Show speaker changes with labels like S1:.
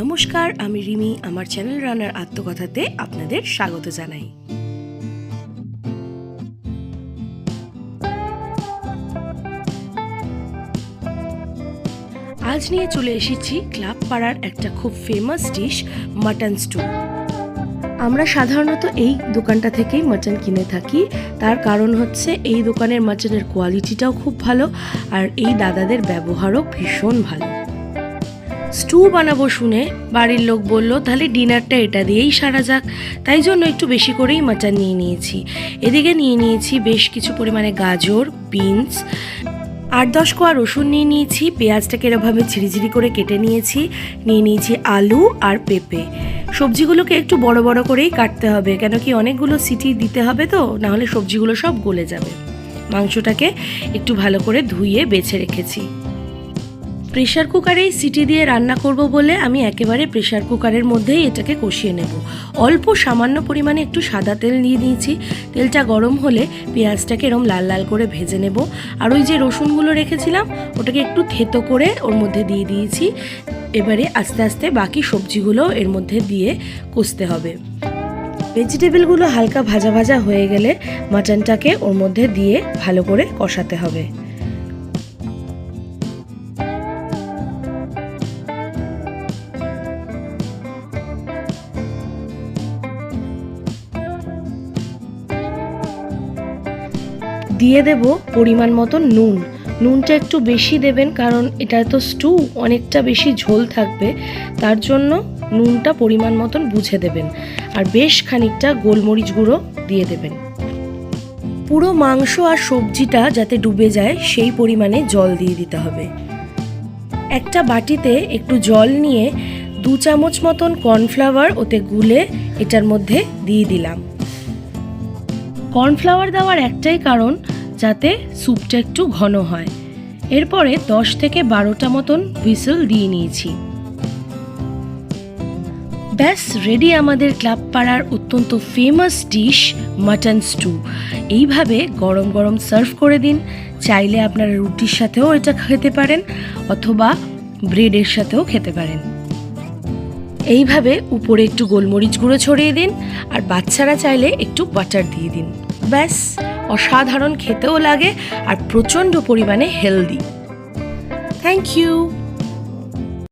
S1: নমস্কার, আমি রিমি। আমার চ্যানেল রানার আত্মকথাতে আপনাদের স্বাগত জানাই। আজ নিয়ে চলে এসেছি ক্লাব পাড়ার একটা খুব ফেমাস ডিশ মাটন স্টু আমরা সাধারণত এই দোকানটা থেকেই মাটন কিনে থাকি। তার কারণ হচ্ছে এই দোকানের মাটনের কোয়ালিটিটাও খুব ভালো, আর এই দাদাদের ব্যবহারও ভীষণ ভালো। স্টু বানাবো শুনে বাড়ির লোক বলল, তাহলে ডিনারটা এটা দিয়েই সারা যাক। তাই জন্য একটু বেশি করেই মাটন নিয়ে নিয়েছি। এদিকে নিয়ে নিয়েছি বেশ কিছু পরিমাণে গাজর বিনস আট দশ কোয়া রসুন নিয়ে নিয়েছি। পেঁয়াজটাকে এরভাবে ঝিরিঝিরি করে কেটে নিয়েছি। নিয়ে নিয়েছি আলু আর পেঁপে। সবজিগুলোকে একটু বড় বড় করেই কাটতে হবে, কেন কি অনেকগুলো সিটি দিতে হবে তো, নাহলে সবজিগুলো সব গলে যাবে। মাংসটাকে একটু ভালো করে ধুইয়ে বেছে রেখেছি। প্রেশার কুকারেই সিটি দিয়ে রান্না করব বলে আমি একেবারে প্রেশার কুকারের মধ্যেই এটাকে কষিয়ে নেব। অল্প সামান্য পরিমাণে একটু সাদা তেল নিয়ে নিয়েছি। তেলটা গরম হলে পেঁয়াজটাকে এরম লাল লাল করে ভেজে নেব। আর ওই যে রসুনগুলো রেখেছিলাম, ওটাকে একটু থেতো করে ওর মধ্যে দিয়ে দিয়েছি। এবারে আস্তে আস্তে বাকি সবজিগুলো এর মধ্যে দিয়ে কষতে হবে। ভেজিটেবলগুলো হালকা ভাজা ভাজা হয়ে গেলে মাটনটাকে ওর মধ্যে দিয়ে ভালো করে কষাতে হবে। দিয়ে দেব পরিমাণ মতো নুন। নুনটা একটু বেশি দেবেন কারণ এটা তো স্টু অনেকটা বেশি ঝোল থাকবে। তার জন্য নুনটা পরিমাণ মতন বুঝে দেবেন। আর বেশ খানিকটা গোলমরিচ গুঁড়ো দিয়ে দেবেন। পুরো মাংস আর সবজিটা যাতে ডুবে যায়, সেই পরিমাণে জল দিয়ে দিতে হবে। একটা বাটিতে একটু জল নিয়ে দু চামচ মতন কর্নফ্লাওয়ার ওতে গুলে এটার মধ্যে দিয়ে দিলাম। কর্নফ্লাওয়ার দেওয়ার একটাই কারণ যাতে স্যুপটা একটু ঘন হয়। এরপরে দশ থেকে বারোটা মতন হুইসেল দিয়ে নিয়েছি। ব্যাস, রেডি আমাদের ক্লাব পাড়ার অত্যন্ত ফেমাস ডিশ মাটন স্টু এইভাবে গরম গরম সার্ভ করে দিন। চাইলে আপনারা রুটির সাথেও এটা খেতে পারেন, অথবা ব্রেডের সাথেও খেতে পারেন। এইভাবে উপরে একটু গোলমরিচ গুঁড়ো ছড়িয়ে দিন, আর বাচ্চারা চাইলে একটু বাটার দিয়ে দিন। ব্যাস, অসাধারণ খেতেও লাগে আর প্রচণ্ড পরিমাণে হেলদি থ্যাংক ইউ